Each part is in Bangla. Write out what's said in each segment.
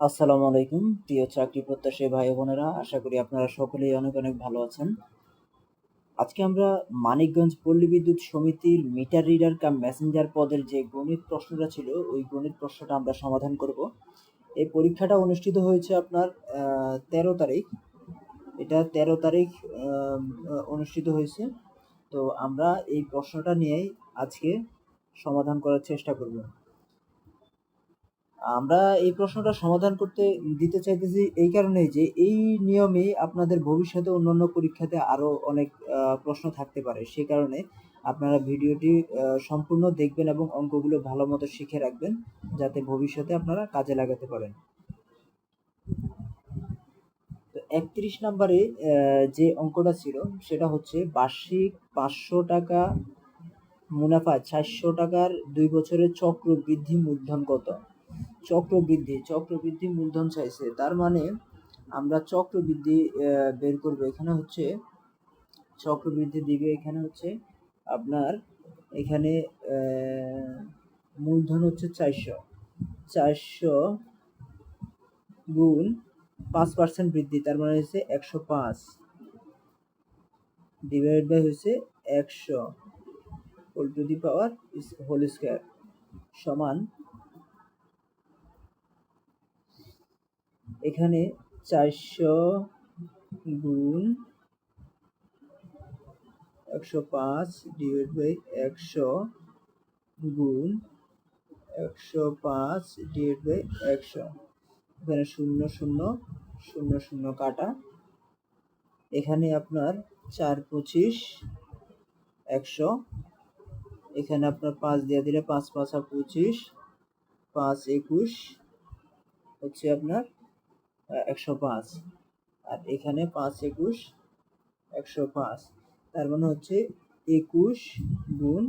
আসসালামু আলাইকুম, প্রিয় চাকরি প্রত্যাশী ভাই বোনেরা, আশা করি আপনারা সকলেই অনেক অনেক ভালো আছেন। আজকে আমরা মানিকগঞ্জ পল্লী বিদ্যুৎ সমিতির মিটার রিডার কাম মেসেঞ্জার পদের যে গণিত প্রশ্নটা ছিল, ওই গণিত প্রশ্নটা আমরা সমাধান করব। এই পরীক্ষাটা অনুষ্ঠিত হয়েছে আপনার তেরো তারিখ। এটা তেরো তারিখ অনুষ্ঠিত হয়েছে। তো আমরা এই প্রশ্নটা নিয়েই আজকে সমাধান করার চেষ্টা করব। আমরা এই প্রশ্নটা সমাধান করতে, দিতে চাইতেছি এই কারণেই যে এই নিয়মেই আপনাদের ভবিষ্যতে অন্যান্য পরীক্ষাতে আরও অনেক প্রশ্ন থাকতে পারে। সে কারণে আপনারা ভিডিওটি সম্পূর্ণ দেখবেন এবং অঙ্কগুলো ভালো মতো শিখে রাখবেন, যাতে ভবিষ্যতে আপনারা কাজে লাগাতে পারেন। তো একত্রিশ নম্বরে যে অঙ্কটা ছিল, সেটা হচ্ছে বার্ষিক পাঁচশো টাকা মুনাফা, চারশো টাকার দুই বছরের চক্র বৃদ্ধি মূলধন কত? চক্রবৃদ্ধি চক্রবৃদ্ধি মূলধন চাইছে। তার মানে আমরা চক্রবৃদ্ধি বের করব। এখানে হচ্ছে চক্রবৃদ্ধি দিবে এখানে হচ্ছে আপনার এখানে মূলধন হচ্ছে চারশো। চারশো গুণ পাঁচ পার্সেন্ট বৃদ্ধি, তার মানে হচ্ছে একশো পাঁচ। ডিভাইড বাই হচ্ছে একশো। Whole to the power whole square সমান এখানে চারশো গুণ একশো পাঁচ ডিভাইড বাই একশো গুণ একশো পাঁচ ডিভাইড বাই একশো। এখানে শূন্য শূন্য শূন্য শূন্য কাটা। এখানে আপনার চার পঁচিশ, একশো। এখানে আপনার পাঁচ দিয়ে দিলে পাঁচ পাঁচ পাঁচা পঁচিশ, পাঁচ একুশ। হচ্ছে আপনার একশো পাঁচ। আর এখানে পাঁচ একুশ, একশো পাঁচ। তার মানে হচ্ছে একুশ গুণ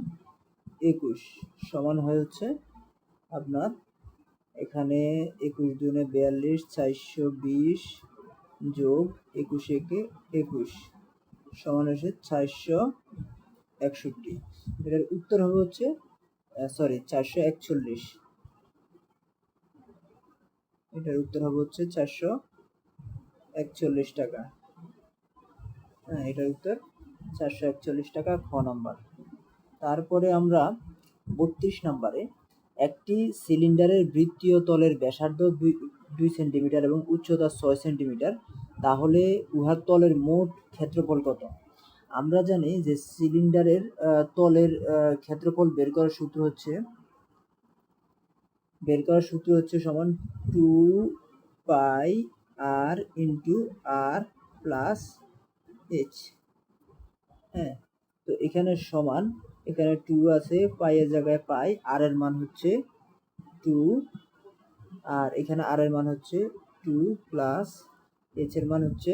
একুশ সমান হয়ে হচ্ছে আপনার এখানে একুশ দুনে বিয়াল্লিশ, চারশো বিশ যোগ একুশ একে একুশ সমান হচ্ছে চারশো একষট্টি। এটার উত্তর হবে হচ্ছে সরি চারশো একচল্লিশ। এটার উত্তর হবে হচ্ছে চারশো একচল্লিশ টাকা। হ্যাঁ এটার উত্তর চারশো একচল্লিশ টাকা খ নম্বর। তারপরে আমরা বত্রিশ নম্বরে একটি সিলিন্ডারের বৃত্তীয় তলের ব্যাসার্ধ দুই দুই সেন্টিমিটার এবং উচ্চতা ছয় সেন্টিমিটার, তাহলে উহার তলের মোট ক্ষেত্রফল কত? আমরা জানি যে সিলিন্ডারের তলের ক্ষেত্রফল বের করার সূত্র হচ্ছে বের করার সূত্র হচ্ছে সমান two pi r into r plus h হ্যাঁ তো এখানে সমান, এখানে টু আছে পাই এর জায়গায় পাই আর এর মান হচ্ছে টু আর এখানে আর এর মান হচ্ছে টু প্লাস এইচ এর মান হচ্ছে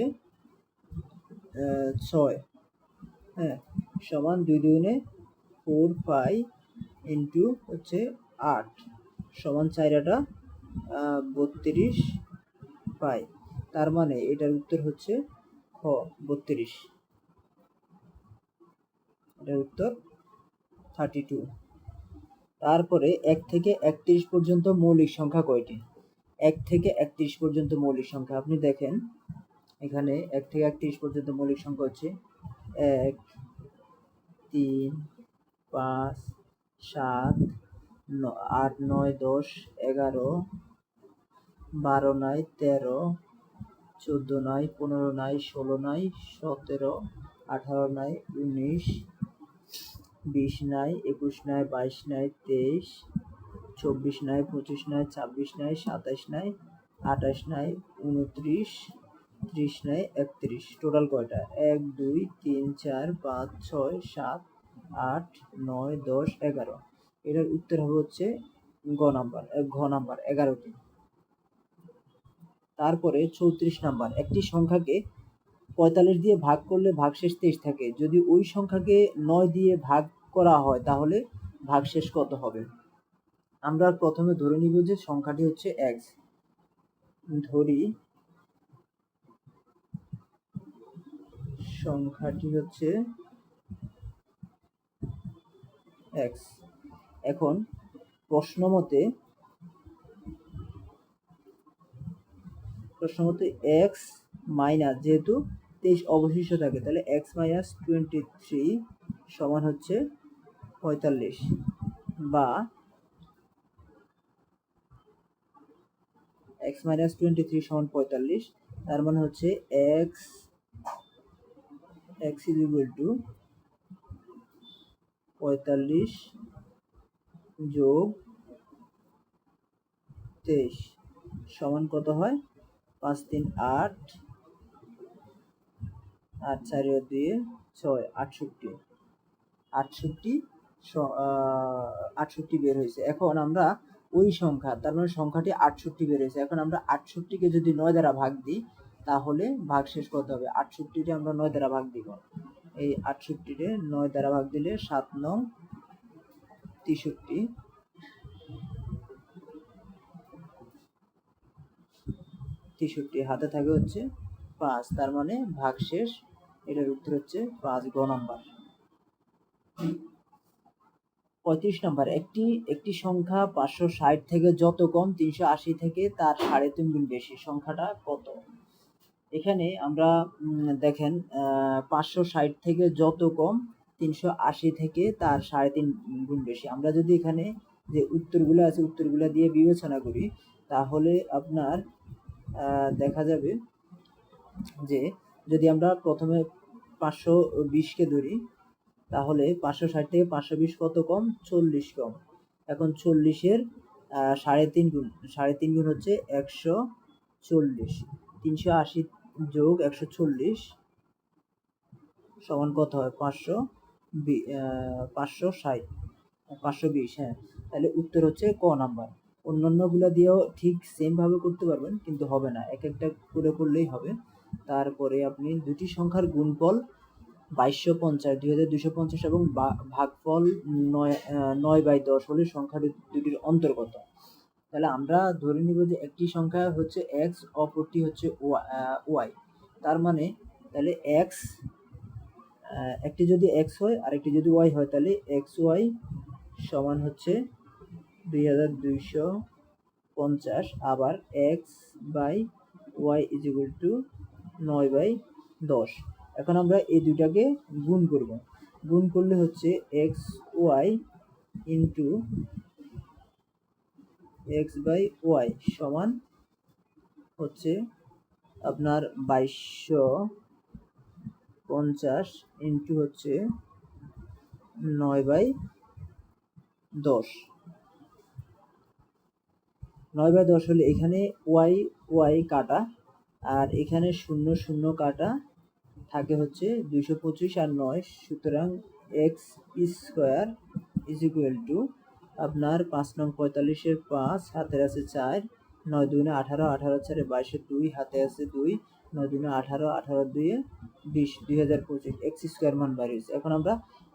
ছয়। হ্যাঁ সমান দুই দুগুণে ফোর পাই ইন্টু হচ্ছে আট। সমান চাইরাটা বত্রিশ পাই। তার মানে এটার উত্তর হচ্ছে খ, বত্রিশ। এটার উত্তর থার্টি টু তারপরে এক থেকে একত্রিশ পর্যন্ত মৌলিক সংখ্যা কয়টি? এক থেকে একত্রিশ পর্যন্ত মৌলিক সংখ্যা। আপনি দেখেন, এখানে এক থেকে একত্রিশ পর্যন্ত মৌলিক সংখ্যা হচ্ছে এক, তিন, পাঁচ, সাত আট, নয়, দশ, এগারো, বারো, নয়, তেরো, চোদ্দ, নয়, পনেরো, নয়, ষোলো, নয়, সতেরো, আঠারো, নয়, উনিশ, বিশ, নয়, একুশ, নয়, বাইশ, নয়, তেইশ, চব্বিশ, নয়, পঁচিশ, নয়, ছাব্বিশ, নয়, সাতাশ, নয়, আঠাশ, নয়, উনত্রিশ, ত্রিশ, নয়, একত্রিশ। টোটাল কয়টা? এক, দুই, তিন, চার, পাঁচ, ছয়, সাত, আট, নয়, দশ, এগারো। এটার উত্তর হবে হচ্ছে গ নাম্বার ঘ নাম্বার, এগারোটি। তারপরে চৌত্রিশ নাম্বার, একটি সংখ্যাকে পঁয়তাল্লিশ দিয়ে ভাগ করলে ভাগশেষ তেইশ থাকে। যদি ওই সংখ্যাকে নয় দিয়ে ভাগ করা হয়, তাহলে ভাগশেষ কত হবে? আমরা প্রথমে ধরে নিব যে সংখ্যাটি হচ্ছে এক্স ধরি সংখ্যাটি হচ্ছে এক্স এখন প্রশ্ন মতে প্রশ্ন মতো এক্স মাইনাস যেহেতু তেইশ অবশিষ্ট থাকে, তাহলে এক্স মাইনাস টোয়েন্টি থ্রি সমান হচ্ছে পঁয়তাল্লিশ বা এক্স মাইনাস টোয়েন্টি থ্রি সমান পঁয়তাল্লিশ, তার মানে হচ্ছে x x is equal to পঁয়তাল্লিশ যোগ তেইশ সমান কত হয়? পাঁচ, তিন, আট আট, চারি, দুই, ছয়, আটষট্টি। আটষট্টি আটষট্টি বের হয়েছে। এখন আমরা ওই সংখ্যা, তার মানে সংখ্যাটি আটষট্টি বের হয়েছে। এখন আমরা আটষট্টিকে যদি নয় দ্বারা ভাগ দিই, তাহলে ভাগ শেষ করতে হবে। আটষট্টিকে আমরা নয় দ্বারা ভাগ দিব। এই আটষট্টিকে নয় দ্বারা ভাগ দিলে সাত নং তেষট্টি। তেষট্টি হাতে থাকে হচ্ছে পাঁচ, তার মানে ভাগ শেষ। এটার উত্তর হচ্ছে পাঁচ, গ নাম্বার। পঁয়ত্রিশ নম্বর, একটি একটি সংখ্যা পাঁচশো ষাট থেকে যত কম তিনশো আশি থেকে তার সাড়ে তিন গুণ বেশি। সংখ্যাটা কত? এখানে আমরা দেখেন পাঁচশো ষাট থেকে যত কম তিনশো আশি থেকে তার সাড়ে তিন গুণ বেশি। আমরা যদি এখানে যে উত্তরগুলো আছে, উত্তরগুলো দিয়ে বিবেচনা করি, তাহলে আপনার দেখা যাবে যে যদি আমরা প্রথমে পাঁচশো বিশকে ধরি, তাহলে পাঁচশো ষাট থেকে পাঁচশো বিশ কত কম? চল্লিশ কম। এখন চল্লিশের সাড়ে তিন গুণ, সাড়ে তিন গুণ হচ্ছে একশো চল্লিশ। তিনশো আশি যোগ একশো চল্লিশ সমান কত হয়? পাঁচশো পাঁচশো ষাট, পাঁচশো বিশ হ্যাঁ। তাহলে উত্তর হচ্ছে ক নাম্বার। অন্যান্যগুলো দিয়েও ঠিক সেমভাবে করতে পারবেন, কিন্তু হবে না। এক একটা করে করলেই হবে। তারপরে আপনি দুটি সংখ্যার গুণফল বাইশশো পঞ্চাশ দুই হাজার দুশো পঞ্চাশ এবং ভাগফল নয় নয় বাই দশ হলে সংখ্যা দুটির অন্তর্গত। তাহলে আমরা ধরে নিব যে একটি সংখ্যা হচ্ছে এক্স অপরটি হচ্ছে ওয়াই তার মানে তাহলে এক্স একটি যদি এক্স হয় আর একটি যদি ওয়াই হয়, তাহলে এক্স ওয়াই সমান হচ্ছে দুই হাজার দুইশো পঞ্চাশ। আবার x by y is equal to নয় বাই দশ। এখন আমরা এই দুটাকে গুণ করব। গুণ করলে হচ্ছে x y into x by y সমান হচ্ছে আপনার বাইশশো পঞ্চাশ ইন্টু হচ্ছে নয় বাই দশ। নয় বাই দশ হলে এখানে ওয়াই ওয়াই কাটা আর এখানে শূন্য শূন্য কাটা থাকে হচ্ছে দুইশো পঁচিশ আর নয়। সুতরাং x square is equal to আপনার পাঁচ নং পঁয়তাল্লিশের পাঁচ, হাতের আছে চার, নয় দুগুণে আঠারো আঠারো চারে বাইশে দুই, হাতে আছে দুই। নয় দুগুণে আঠারো আঠারো দুইয়ে বিশ দুই হাজার পঁচিশ। এক্স স্কোয়ার মান বার হয়েছে। এখন আমরা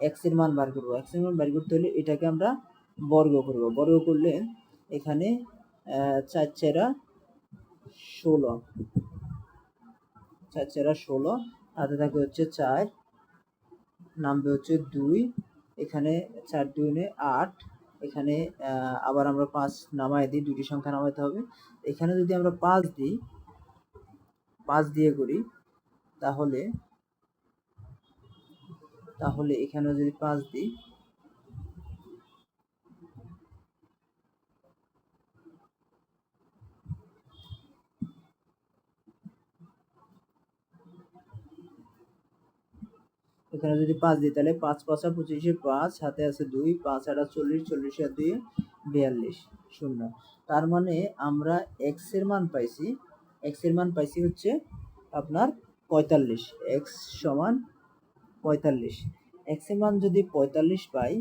এক্সের মান বার করব। এক্সের মান বার করতে হলে এটাকে আমরা বর্গ করব। বর্গ করলে এখানে চার চেরা ষোলো। চার চেরা ষোলো। হাতে থাকে হচ্ছে চার। নামবে হচ্ছে দুই। এখানে চার দুগুণে আট। এখানে আবার আমরা পাঁচ নামাই দিই। দুটি সংখ্যা নামাইতে হবে। এখানে যদি আমরা পাঁচ দিই পাঁচ দিয়ে করি, তাহলে তাহলে এখানেও যদি পাঁচ দিই, এখানে যদি পাঁচ দিই, তাহলে পাঁচ পাঁচা পঁচিশে পাঁচ হাতে আছে দুই, পাঁচ আটা চল্লিশ চল্লিশ আর দুই, বিয়াল্লিশ, শূন্য। তার মানে আমরা এক্সের মান পাইছি এক্সের মান পাইছি হচ্ছে আপনার পঁয়তাল্লিশ। এক্স সমান পঁয়তাল্লিশ। এক্সের মান যদি পঁয়তাল্লিশ পাই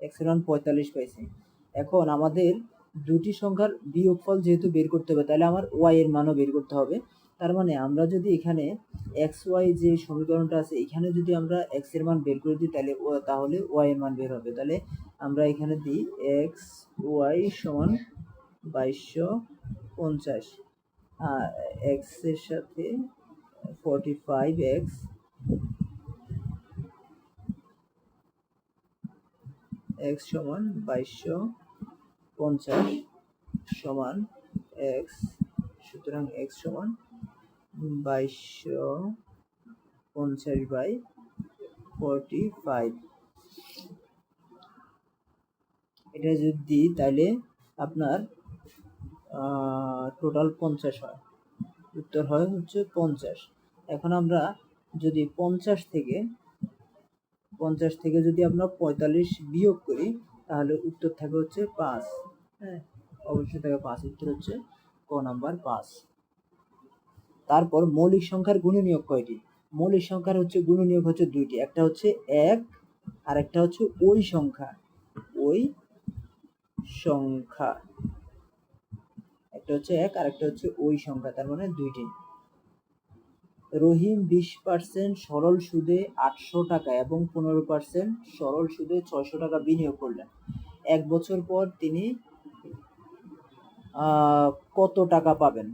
এক্সের মান পঁয়তাল্লিশ পাইছি। এখন আমাদের দুটি সংখ্যার বিয়োগফল যেহেতু বের করতে হবে, তাহলে আমার ওয়াই এর মানও বের করতে হবে। তার মানে আমরা যদি এখানে এক্স ওয়াই যে সমীকরণটা আছে, এখানে যদি আমরা এক্সের মান বের করে দিই, তাহলে তাহলে ওয়াই এর মান বের হবে। তাহলে আমরা এখানে দিই এক্স ওয়াই সমান বাইশশো পঞ্চাশ। এক্সের সাথে ফর্টি ফাইভ এক্স। এক্স সমান বাইশশো পঞ্চাশ সমান এক্স। সুতরাং এক্স সমান বাইশশো পঞ্চাশ বাই ফোরটি ফাইভ। এটা যদি দিই তাহলে আপনার টোটাল পঞ্চাশ হয়। উত্তর হয় হচ্ছে পঞ্চাশ। এখন আমরা যদি পঞ্চাশ থেকে পঞ্চাশ থেকে যদি আমরা পঁয়তাল্লিশ বিয়োগ করি, তাহলে উত্তর থাকে হচ্ছে পাঁচ। হ্যাঁ অবশ্যই থাকে পাঁচ। উত্তর হচ্ছে ক নাম্বার পাঁচ। তারপর মৌলিক সংখ্যার গুণনীয়ক কয়টি? মৌলিক সংখ্যার হচ্ছে গুণনীয়ক হচ্ছে দুইটি। একটা হচ্ছে এক আর একটা হচ্ছে ওই সংখ্যা। ওই সংখ্যা। একটা হচ্ছে এক আর একটা হচ্ছে ওই সংখ্যা, তার মানে দুইটি। রহিম বিশ পার্সেন্ট সরল সুদে আটশো টাকা এবং পনেরো পার্সেন্ট সরল সুদে ছয়শো টাকা বিনিয়োগ করলেন। এক বছর পর তিনি কত টাকা পাবেন?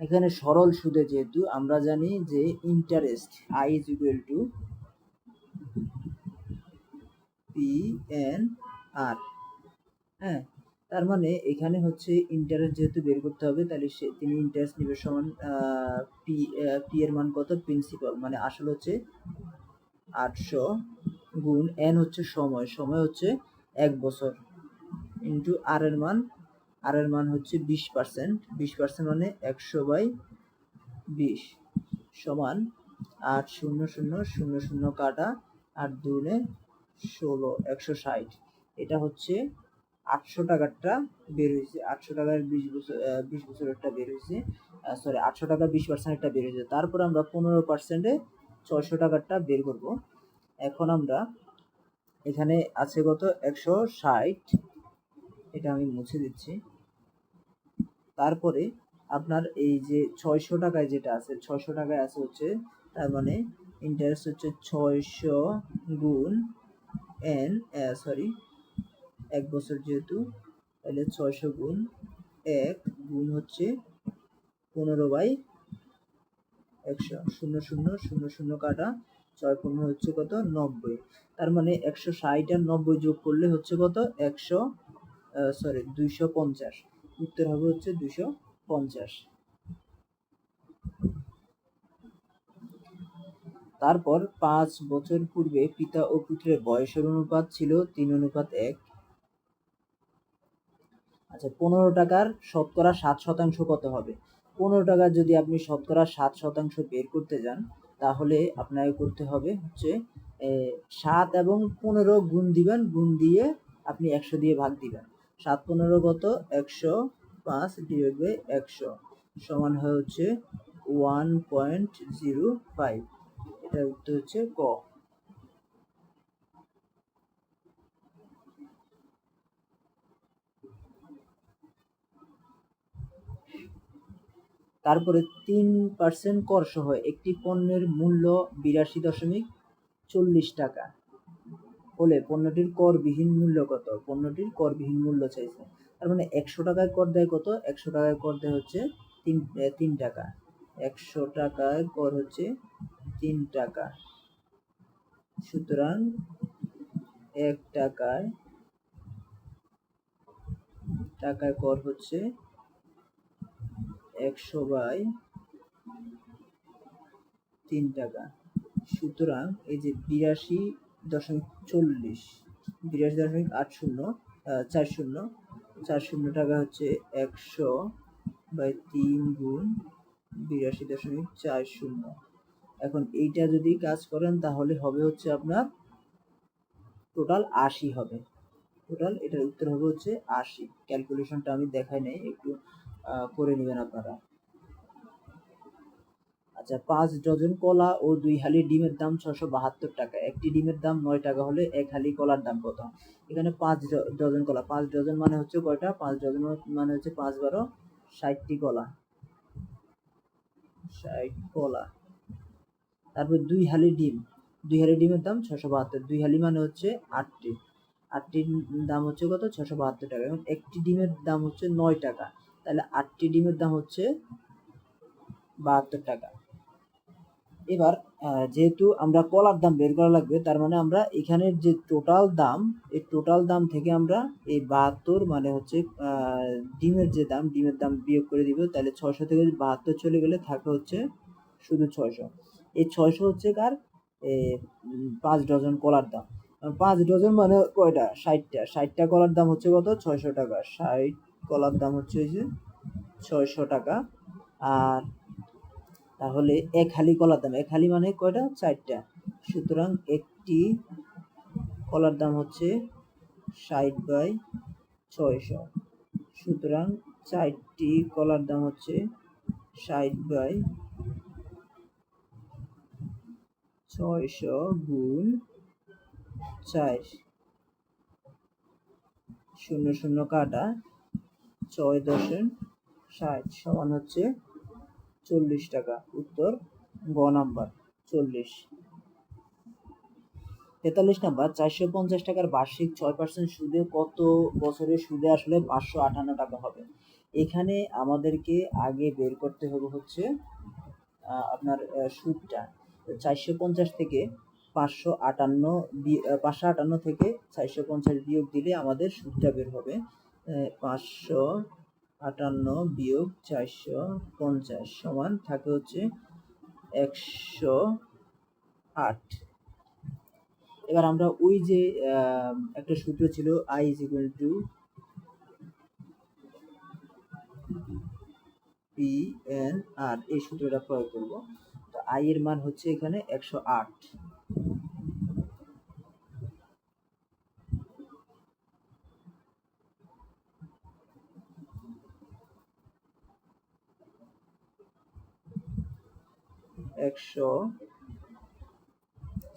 এখানে সরল সুদে যেহেতু, আমরা জানি যে interest I is equal to P N R হ্যাঁ তার মানে এখানে হচ্ছে ইন্টারেস্ট যেহেতু বের করতে হবে, তাহলে সে, তিনি ইন্টারেস্ট নিবে সমান পি পি এর মান কত? প্রিন্সিপাল মানে আসলে হচ্ছে আটশো গুণ এন হচ্ছে সময় সময় হচ্ছে এক বছর ইন্টু আর এর মান আর এর মান হচ্ছে বিশ পার্সেন্ট বিশ পার্সেন্ট মানে একশো বাই বিশ সমান আট শূন্য শূন্য শূন্য শূন্য কাটা আট দুনে ষোলো, একশো ষাট। এটা হচ্ছে আটশো টাকারটা বের হয়েছে, আটশো টাকার বিশ বছর বিশ বছরেরটা বের হয়েছে সরি আটশো টাকা বিশ পার্সেন্টটা বের হয়েছে। তারপর আমরা পনেরো পার্সেন্টে ছয়শো টাকারটা বের করব। এখন আমরা এখানে আছে কত? একশো ষাট। এটা আমি মুছে দিচ্ছি। তারপরে আপনার এই যে ছয়শো টাকায় যেটা আছে, ছয়শো টাকায় আছে হচ্ছে, তার মানে ইন্টারেস্ট হচ্ছে ছয়শো গুণ এন সরি এক বছর যেহেতু, তাহলে ছয়শো গুণ এক গুণ হচ্ছে পনেরো বাই একশো। শূন্য শূন্য শূন্য শূন্য কাটা ছয় পনেরো হচ্ছে কত? নব্বই। তার মানে একশো ষাট আর নব্বই যোগ করলে হচ্ছে কত? একশো সরি দুইশো পঞ্চাশ। উত্তর হবে হচ্ছে দুইশো পঞ্চাশ। তারপর পাঁচ বছর পূর্বে পিতা ও পুত্রের বয়সের অনুপাত ছিল তিন অনুপাত এক। আচ্ছা পনেরো টাকার শতকরা সাত শতাংশ কত হবে? পনেরো টাকা যদি আপনি শতকরা সাত শতাংশ বের করতে যান, তাহলে আপনাকে করতে হবে হচ্ছে সাত এবং পনেরো গুণ দিবেন, গুণ দিয়ে আপনি একশো দিয়ে ভাগ দিবেন। সাত পনেরো কত? একশো পাঁচ ডিভাইড বাই একশো সমান হয় হচ্ছে ওয়ান পয়েন্ট জিরো ফাইভ। এটার উত্তর হচ্ছে ক। তারপরে তিন পার্সেন্ট কর সহ একটি পণ্যের মূল্য বিরাশি দশমিক চল্লিশ টাকা। হলে পণ্যটির করবিহীন মূল্য কত? পণ্যটির করবিহীন মূল্য চাইছে। তার মানে একশো টাকায় কর দেয় কত? একশো টাকায় কর দেয় হচ্ছে তিন তিন টাকা। একশো টাকায় কর হচ্ছে তিন টাকা। সুতরাং এক টাকায় টাকায় কর হচ্ছে একশো বাই তিন টাকা। সুতরাং এই যে বিরাশি দশমিক চল্লিশ, বিরাশি দশমিক আট শূন্য চার শূন্য চার শূন্য টাকা হচ্ছে একশো বাই তিন গুণ বিরাশি দশমিক চার শূন্য। এখন এইটা যদি কাজ করেন তাহলে হবে হচ্ছে আপনার টোটাল আশি হবে। টোটাল এটার উত্তর হবে হচ্ছে আশি। ক্যালকুলেশনটা আমি দেখাই নাই, একটু করে নেবেন আপনারা। আচ্ছা পাঁচ ডজন কলা ও দুই হালি ডিমের দাম ছশো বাহাত্তর টাকা। একটি ডিমের দাম নয় টাকা হলে এক হালি কলার দাম কত? এখানে পাঁচ ডজন কলা। পাঁচ ডজন মানে হচ্ছে কয়টা? পাঁচ ডজন মানে হচ্ছে পাঁচ বারো ষাটটি কলা। ষাট কলা। তারপর দুই হালি ডিম। দুই হালি ডিমের দাম ছশো বাহাত্তর। দুই হালি মানে হচ্ছে আটটি। আটটির দাম হচ্ছে কত? ছশো বাহাত্তর টাকা। এবং একটি ডিমের দাম হচ্ছে নয় টাকা। তাহলে আটটি ডিমের দাম হচ্ছে বাহাত্তর টাকা। এবার যেহেতু আমরা কলার দাম বের করা লাগবে, তার মানে আমরা এখানের যে টোটাল দাম, এই টোটাল দাম থেকে আমরা এই বাহাত্তর মানে হচ্ছে ডিমের যে দাম, ডিমের দাম বিয়োগ করে দিব, তাহলে ছয়শো থেকে বাহাত্তর চলে গেলে থাকে হচ্ছে শুধু ছয়শো। এই ছয়শো হচ্ছে কার? পাঁচ ডজন কলার দাম। পাঁচ ডজন মানে কয়টা? ষাটটা। ষাটটা কলার দাম হচ্ছে কত? ছয়শো টাকা। ষাট কলার দাম হচ্ছে এই যে ছয়শো টাকা। আর তাহলে এক হালি কলার দাম, এক হালি মানে কয়টা? চারটা। সুতরাং একটি কলার দাম হচ্ছে ষাট বাই ছয়শো। সুতরাং চারটি কলার দাম হচ্ছে ষাট বাই ছয়শো গুণ চার। শূন্য শূন্য কাটা। ছয় দশের ষাট সমান হচ্ছে চল্লিশ টাকা। উত্তর গ নাম্বার, চল্লিশ। তেতাল্লিশ নাম্বার, চারশো পঞ্চাশ টাকার বার্ষিক ছয় পার্সেন্ট সুদে কত বছরের সুদে আসলে পাঁচশো আটান্ন টাকা হবে? এখানে আমাদেরকে আগে বের করতে হবে হচ্ছে আপনার সুদটা। চারশো পঞ্চাশ থেকে পাঁচশো আটান্ন পাঁচশো আটান্ন থেকে চারশো পঞ্চাশ বিয়োগ দিলে আমাদের সুদটা বের হবে পাঁচশো আটান্ন বিয়োগ চারশো পঞ্চাশ সমান থাকে হচ্ছে একশো আট। এবার আমরা ওই যে একটা সূত্র ছিল I is equal to P N R এই সূত্রটা প্রয়োগ করব। তো আই এর মান হচ্ছে এখানে একশো আট। একশো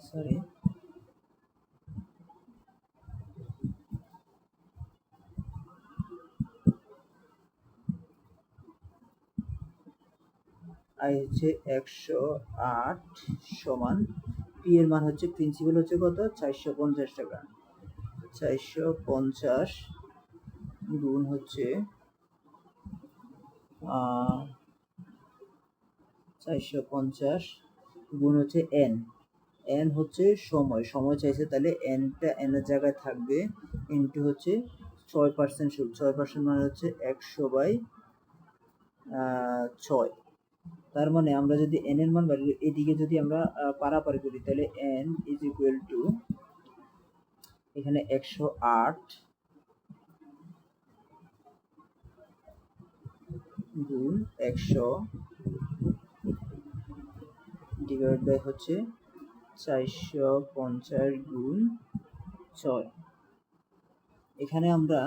সরি আই হচ্ছে একশো আট সমান পি এর মান হচ্ছে প্রিন্সিপাল হচ্ছে কত? চারশো পঞ্চাশ টাকা। চারশো পঞ্চাশ গুণ হচ্ছে চারশো পঞ্চাশ গুণ হচ্ছে এন এন হচ্ছে সময়। সময় চাইছে তাহলে এনটা এনের জায়গায় থাকবে। ইন্টু হচ্ছে ছয় পার্সেন্ট সুদ ছয় পার্সেন্ট মানে হচ্ছে একশো বাই ছয়। তার মানে আমরা যদি এন এর মান বাড়ি, এদিকে যদি আমরা পারাপারি করি, তাহলে এন ইজ ইকুয়াল টু এখানে একশো আট গুণ একশো ডিভাইড বাই হচ্ছে চারশো পঞ্চাশ গুণ ছয়। এখানে আমরা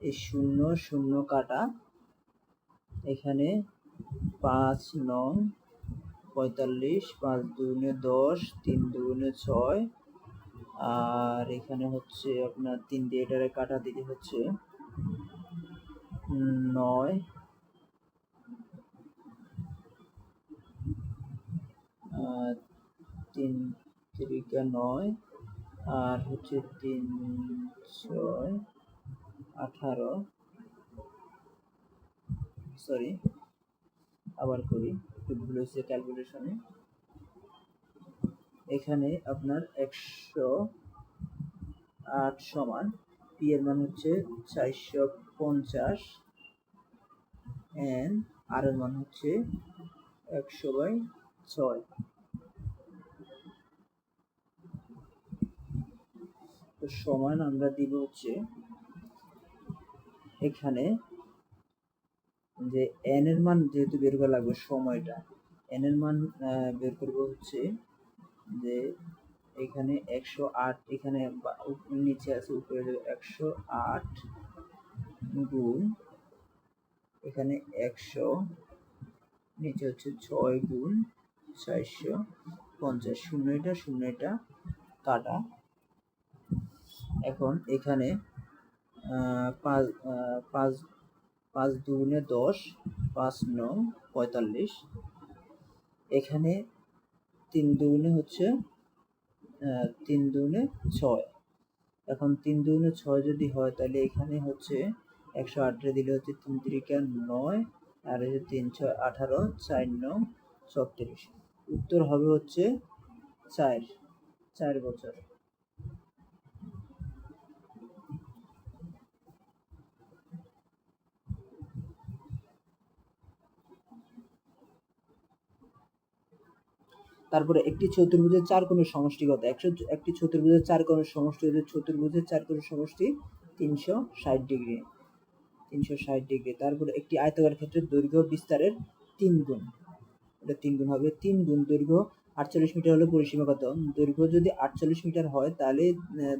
এই শূন্য শূন্য কাটা, এখানে পাঁচ নং পঁয়তাল্লিশ, পাঁচ দুগুণে দশ, তিন দুগুণে ছয়, আর এখানে হচ্ছে আপনার তিন দিয়ে এটারে কাটা দিলে হচ্ছে নয় তিন তিরিকা নয়, আর হচ্ছে তিন ছয়, আঠারো। সরি আবার করি, একটু ভুল হয়েছে ক্যালকুলেশনে এখানে আপনার একশো আট সমান পি এর মান হচ্ছে চারশো পঞ্চাশ এন আর এর মান হচ্ছে একশো বাই ছয়। তো সমান আমরা দিব হচ্ছে এখানে যে এন এর মান যেহেতু বের করা লাগবে সময়টা এন এর মান বের করব হচ্ছে যে এখানে একশো আট, এখানে নিচে আছে উপরে একশো আট গুণ, এখানে একশো, নিচে হচ্ছে ছয় গুণ চারশো পঞ্চাশ, শূন্য এটা শূন্য এটা, কাটা। এখন এখানে পাঁচ পাঁচ পাঁচ দুগুণে দশ, পাঁচ নং পঁয়তাল্লিশ। এখানে তিন দুগুণে হচ্ছে তিন দুগুণে ছয়। এখন তিন দুগুণে ছয় যদি হয়, তাহলে এখানে হচ্ছে একশো আটে দিলে হচ্ছে তিন তিরিকা নয়, আর হচ্ছে তিন ছয় আঠারো, চার নং ছত্রিশ। উত্তর হবে হচ্ছে চার চার বছর। তারপরে একটি চতুর্ভুজের চার কোণের সমষ্টি কত একশো একটি চতুর্ভুজের চার কোণের সমষ্টি হচ্ছে চতুর্ভুজের চার কোণের সমষ্টি তিনশো ষাট ডিগ্রি, তিনশো ষাট ডিগ্রি। তারপরে একটি আয়তকার ক্ষেত্রের দৈর্ঘ্য বিস্তারের তিন গুণ। এটা তিন গুণ হবে। তিন গুণ দৈর্ঘ্য আটচল্লিশ মিটার হলে পরিসীমা কত? দৈর্ঘ্য যদি আটচল্লিশ মিটার হয়, তাহলে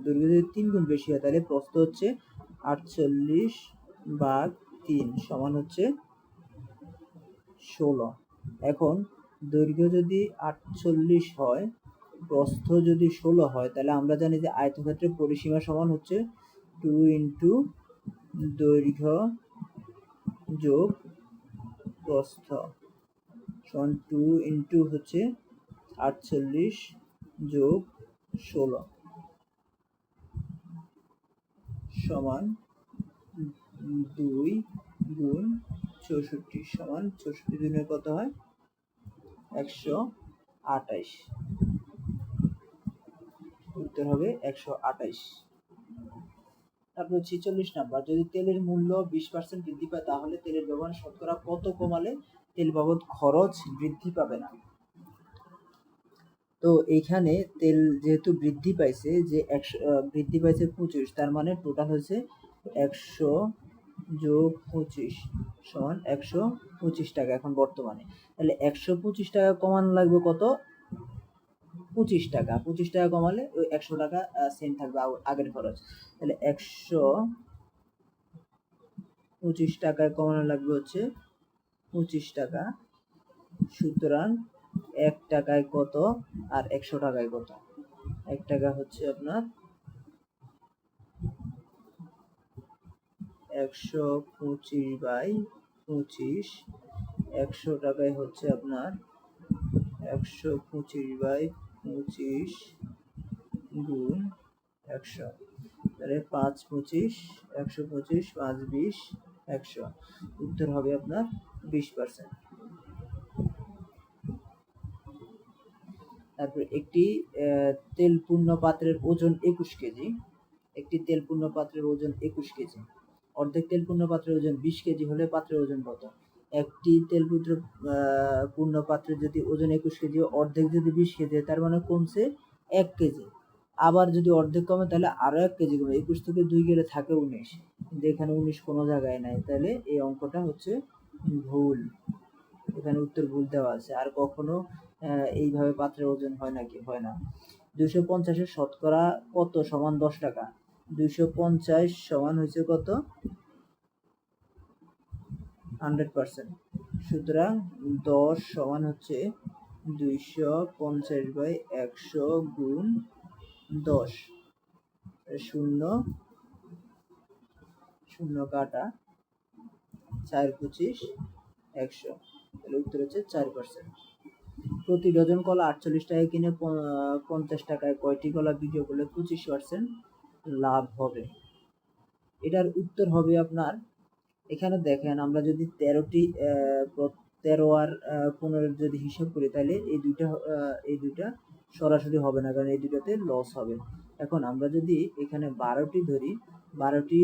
দৈর্ঘ্য যদি তিন গুণ বেশি হয়, তাহলে প্রস্থ হচ্ছে আটচল্লিশ ভাগ তিন সমান হচ্ছে ষোলো। এখন, দৈর্ঘ্য যদি আটচল্লিশ হয়, প্রস্থ যদি ষোলো হয়, তাহলে আমরা জানি যে আয়তক্ষেত্রের পরিসীমা সমান হচ্ছে টু ইন্টু দৈর্ঘ্য যোগ প্রস্থ। সমান টু ইন্টু হচ্ছে আটচল্লিশ যোগ ষোলো সমান দুই গুণ চৌষট্টি সমান চৌষট্টি দিনের কত হয়? একশো আটাইশ উত্তর হবে একশো আটাইশ তারপর ছেচল্লিশ নাম্বার। যদি তেলের মূল্য বিশ পার্সেন্ট বৃদ্ধি পায়, তাহলে তেলের ব্যবহার শতকরা কত কমালে তেল বাবদ খরচ বৃদ্ধি পাবে না। তো এইখানে তেল যেহেতু বৃদ্ধি পাইছে যে একশো বৃদ্ধি পাইছে পঁচিশ, তার মানে টোটাল হচ্ছে একশো যোগ পঁচিশ সমান একশো পঁচিশ টাকা এখন বর্তমানে। তাহলে একশো পঁচিশ টাকা কমানো লাগবে কত? পঁচিশ টাকা। পঁচিশ টাকা কমালে ওই একশো টাকা সেন্ট থাকবে আগ- আগের খরচ। তাহলে একশো পঁচিশ টাকায় কমানো লাগবে হচ্ছে পঁচিশ টাকা। সুতরাং এক টাকায় কত আর একশো টাকায় কত? এক টাকা হচ্ছে আপনার একশো পঁচিশ বাই পঁচিশ। একশো টাকায় হচ্ছে আপনার একশো পঁচিশ বাই পঁচিশ গুণ একশো। তাহলে পাঁচ পঁচিশ, একশো পঁচিশ, পাঁচ বিশ, একশো। উত্তর হবে আপনার বিশ পার্সেন্ট তারপর একটি তেলপূর্ণ পাত্রের ওজন একুশ কেজি। একটি তেলপূর্ণ পাত্রের ওজন একুশ কেজি। অর্ধেক তেলপূর্ণ পাত্রের ওজন বিশ কেজি হলে পাত্রের ওজন কত? একটি তেলপুত্র পূর্ণ পাত্রের যদি ওজন একুশ কেজি, অর্ধেক যদি বিশ কেজি, তার মানে কমছে এক কেজি। আবার যদি অর্ধেক কমে, তাহলে আরও এক কেজি কমে। একুশ থেকে দুই গেলে থাকে উনিশ। কিন্তু এখানে উনিশ কোনো জায়গায় নাই। তাহলে এই অঙ্কটা হচ্ছে ভুল। এখানে উত্তর ভুল দেওয়া আছে। আর কখনো এইভাবে পাত্রের ওজন হয় নাকি হয় না। দুইশো পঞ্চাশের শতকরা কত সমান দশ টাকা? দুইশো পঞ্চাশ সমান হয়েছে কত? Hundred percent. সুতরাং দশ সমান হচ্ছে দুইশো পঞ্চাশ বাই একশো গুণ দশ। শূন্য শূন্য কাটা। চার পঁচিশ, একশো। তাহলে উত্তর হচ্ছে চার পার্সেন্ট প্রতি ডজন কলা আটচল্লিশ টাকায় কিনে পঞ্চাশ টাকায় কয়টি কলা বিক্রি করলে পঁচিশ পার্সেন্ট লাভ হবে? এটার উত্তর হবে আপনার, এখানে দেখেন আমরা যদি তেরোটি তেরো আর পনেরো যদি হিসাব করি, তাহলে এই দুইটা এই দুইটা সরাসরি হবে না, কারণ এই দুইটাতে লস হবে। এখন আমরা যদি এখানে বারোটি ধরি বারোটি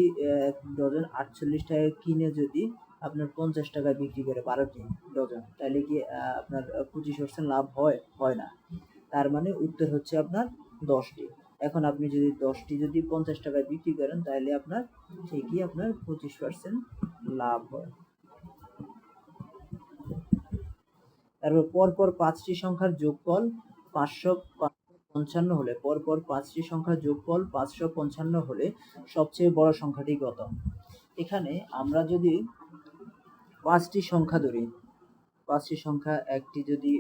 ডজন আটচল্লিশ টাকায় কিনে যদি আপনার পঞ্চাশ টাকায় বিক্রি করে বারোটি ডজন, তাহলে কি আপনার পঁচিশ পার্সেন্ট লাভ হয় হয় না। তার মানে উত্তর হচ্ছে আপনার দশটি। এখন আপনি যদি দশটি যদি পঞ্চাশ টাকায় বিক্রি করেন, তাহলে আপনার ঠিকই আপনার পঁচিশ পার্সেন্ট লাভ হয়। তারপর পরপর পাঁচটি সংখ্যার যোগফল পাঁচশো পঞ্চান্ন হলে, পরপর পাঁচটি সংখ্যার যোগফল পাঁচশো পঞ্চান্ন হলে সবচেয়ে বড় সংখ্যাটি কত? এখানে আমরা যদি পাঁচটি সংখ্যা ধরি, পাঁচটি সংখ্যা একটি যদি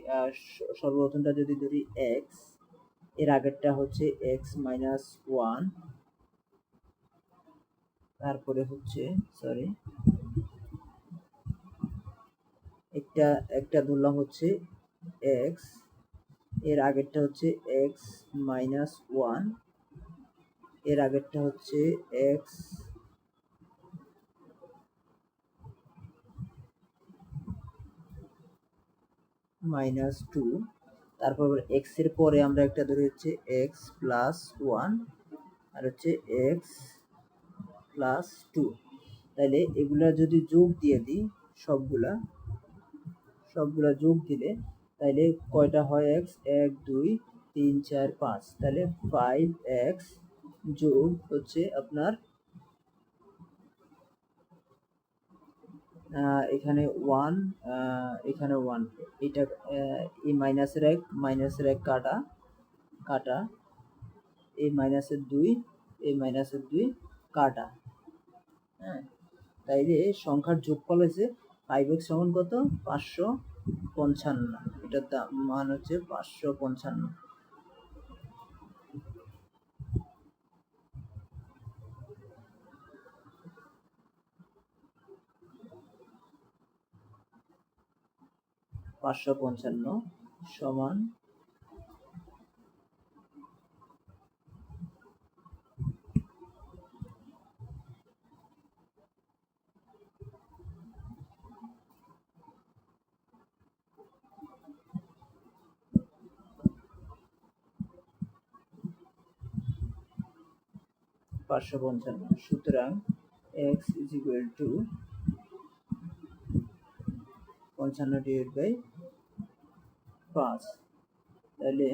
সর্বপ্রথমটা যদি ধরি এক্সের আগেরটা হচ্ছে এক্স মাইনাস ওয়ান তারপরে হচ্ছে সরি একটা একটা ধরলাম হচ্ছে এক্স এর আগেরটা হচ্ছে এক্স মাইনাস ওয়ানের আগেরটা হচ্ছে এক্স মাইনাস টু তারপর এক্সের পরে আমরা একটা ধরে হচ্ছে এক্স প্লাস ওয়ান আর হচ্ছে এক্স প্লাস টু তাহলে এগুলা যদি যোগ দিয়ে দিই, সবগুলা সবগুলা যোগ দিলে তাইলে কয়টা হয় এক্স এক, দুই, তিন, চার, পাঁচ। তাহলে ফাইভ এক্স যোগ হচ্ছে আপনার এখানে ওয়ান এখানে ওয়ান এটা এই মাইনাসের এক মাইনাসের এক কাটা কাটা। এই মাইনাসের দুই, এই মাইনাসের দুই কাটা। হ্যাঁ তাইলে সংখ্যার যোগফল হয়েছে ফাইভ এক্স সমান কত? পাঁচশো। পঞ্চান্ন। এটার দাম মান হচ্ছে পাঁচশো পঞ্চান্ন। পাঁচশো পঞ্চান্ন সমান পাঁচশো পঞ্চান্ন। সুতরাং এক্স ইজ ইকুয়াল টু পঞ্চান্ন ডিভাইড বাই পাঁচ। তাহলে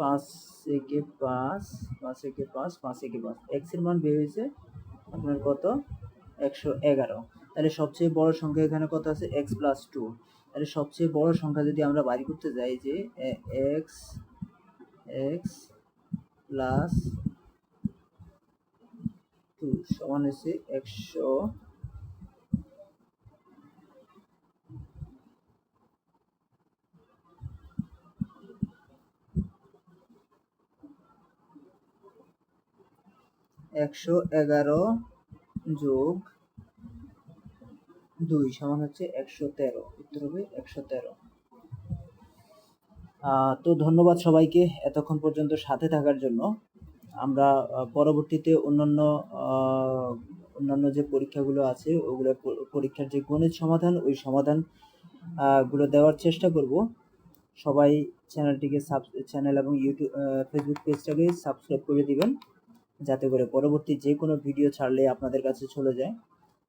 পাঁচ একে পাঁচ পাঁচ একে পাঁচ পাঁচ একে পাঁচ। এক্সের মান বের হয়েছে আপনার কত? একশো এগারো। তাহলে সবচেয়ে বড় সংখ্যা এখানে কত আছে? এক্স প্লাস টু তাহলে সবচেয়ে বড় সংখ্যা যদি আমরা বাড়ি করতে যাই যে এক্স এক্স প্লাস টু সমান হচ্ছে একশো একশো এগারো যোগ দুই সমান হচ্ছে একশো তেরো, উত্তর হবে একশো তেরো। তো ধন্যবাদ সবাইকে এতক্ষণ পর্যন্ত সাথে থাকার জন্য। আমরা পরবর্তীতে অন্যান্য অন্যান্য যে পরীক্ষাগুলো আছে, ওগুলো পরীক্ষার যে গণিত সমাধান, ওই সমাধানগুলো দেওয়ার চেষ্টা করব। সবাই চ্যানেলটিকে সাব, চ্যানেল এবং ইউটিউব ফেসবুক পেজটাকে সাবস্ক্রাইব করে দিবেন, যাতে করে পরবর্তী যে কোনো ভিডিও ছাড়লে আপনাদের কাছে চলে যায়।